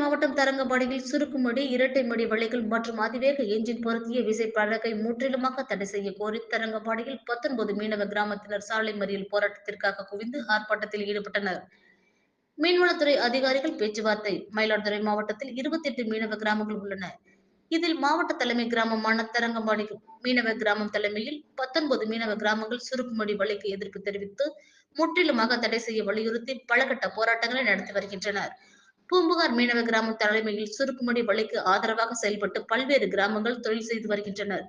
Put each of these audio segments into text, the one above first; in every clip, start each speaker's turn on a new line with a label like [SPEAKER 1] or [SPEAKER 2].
[SPEAKER 1] மாவட்டம் தரங்கம்பாடியில் சுருக்குமடி இரட்டைமடி வழிகள் மற்றும் அதிவேக எஞ்சின் பொருத்திய விசைப்பலகை முற்றிலுமாக தடை செய்ய கோரி தரங்கம்பாடியில் பத்தொன்பது மீனவ கிராமத்தினர் சாலை மறியல் போராட்டத்திற்காக குவிந்து ஆர்ப்பாட்டத்தில் ஈடுபட்டனர். மீன்வளத்துறை அதிகாரிகள் பேச்சுவார்த்தை. மயிலாடுதுறை மாவட்டத்தில் இருபத்தி எட்டு மீனவ கிராமங்கள் உள்ளன. இதில் மாவட்ட தலைமை கிராமமான தரங்கம்பாடி மீனவ கிராமம் தலைமையில் பத்தொன்பது மீனவ கிராமங்கள் சுருக்குமடி வழிக்கு எதிர்ப்பு தெரிவித்து முற்றிலுமாக தடை செய்ய வலியுறுத்தி பலகட்ட போராட்டங்களை நடத்தி வருகின்றனர். பூம்புகார் மீனவ கிராம தலைமையில் சுருக்குமடி வலைக்கு ஆதரவாக செயல்பட்டு பல்வேறு கிராமங்கள் தொழில் செய்து வருகின்றனர்.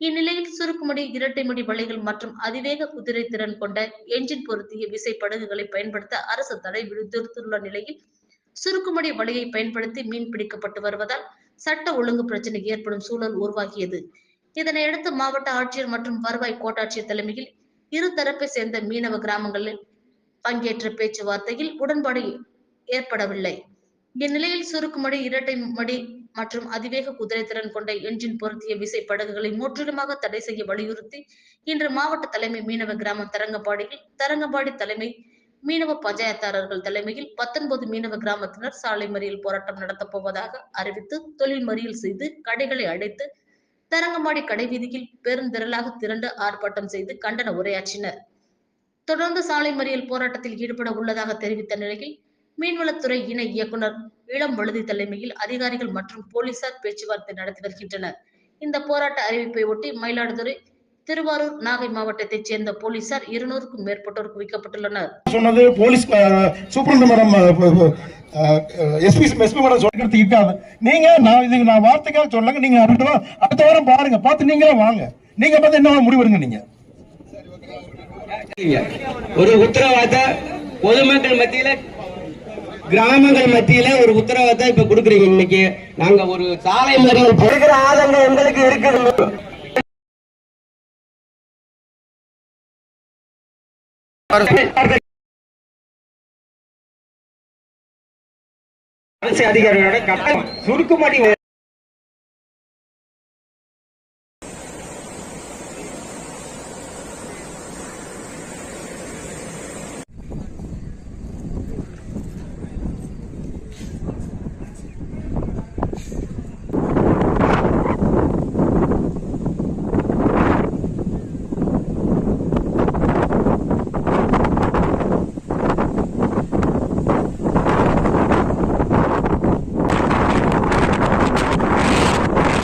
[SPEAKER 1] இந்நிலையில் சுருக்குமடி இரட்டைமடி வலைகள் மற்றும் அதிவேக குதிரை திறன் கொண்ட என்ஜின் பொருத்திய விசை படகுகளை பயன்படுத்த அரசு தடை விடுத்துள்ள நிலையில் சுருக்குமடி வலையை பயன்படுத்தி மீன் பிடிக்கப்பட்டு வருவதால் சட்ட ஒழுங்கு பிரச்சனை ஏற்படும் சூழல் உருவாகியது. இதனையடுத்து மாவட்ட ஆட்சியர் மற்றும் வருவாய் கோட்டாட்சியர் தலைமையில் இரு தரப்பை சேர்ந்த மீனவ கிராமங்களில் பங்கேற்ற பேச்சுவார்த்தையில் உடன்பாடு ஏற்படவில்லை. இந்நிலையில் சுருக்குமடி இரட்டை மடி மற்றும் அதிவேக குதிரை திறன் கொண்ட என்ஜின் பொருத்திய விசை படகுகளை முற்றிலுமாக தடை செய்ய வலியுறுத்தி இன்று மாவட்ட தலைமை மீனவ கிராமம் தரங்கம்பாடியில் தரங்கம்பாடி தலைமை மீனவ பஞ்சாயத்தாரர்கள் தலைமையில் பத்தொன்பது மீனவ கிராமத்தினர் சாலை மறியல் போராட்டம் நடத்தப் போவதாக அறிவித்து தொழில் மறியல் செய்து கடைகளை அடைத்து தரங்கம்பாடி கடை வீதியில் பெருந்திரளாக திரண்டு ஆர்ப்பாட்டம் செய்து கண்டன உரையாற்றினர். தொடர்ந்து சாலை மறியல் போராட்டத்தில் ஈடுபட உள்ளதாக தெரிவித்த நிலையில் மீன்வளத்துறை இணை இயக்குனர் இளம் வழுதி தலைமையில் அதிகாரிகள் மற்றும் போலீசார் பேச்சுவார்த்தை நடத்தி வருகின்றனர். இந்த போராட்ட அறிவிப்பை ஒட்டி மயிலாடுதுறை திருவாரூர் நாகை மாவட்டத்தைச் சேர்ந்த போலீசார் இருநூறுக்கும் மேற்பட்டோர் குவிக்கப்பட்டுள்ளனர்
[SPEAKER 2] சொன்னது police superintendent madam SP SP madam சொல்லிக்கிறது இருக்காது. நீங்க நான் இதுக்கு நான் வார்த்தைக்காக சொல்லங்க நீங்க அடுத்த வாரம் அடுத்த வாரம் பாருங்க. பார்த்து நீங்களே வாங்க. நீங்க பார்த்து என்ன முடிவெடுங்க நீங்க?
[SPEAKER 3] ஒரு உத்தரவாத பொதுமக்கள் மத்தியில கிராமங்கள் மத்தியில ஒரு உத்தரவாதத்தை இப்ப கொடுக்குறீங்க இன்னைக்கு. நாங்க ஒரு சாலை மறியல் கொடுக்கிற ஆதங்கம் எங்களுக்கு இருக்குது. அரசு அதிகாரிகளோட கட்டம் சுருக்குமடி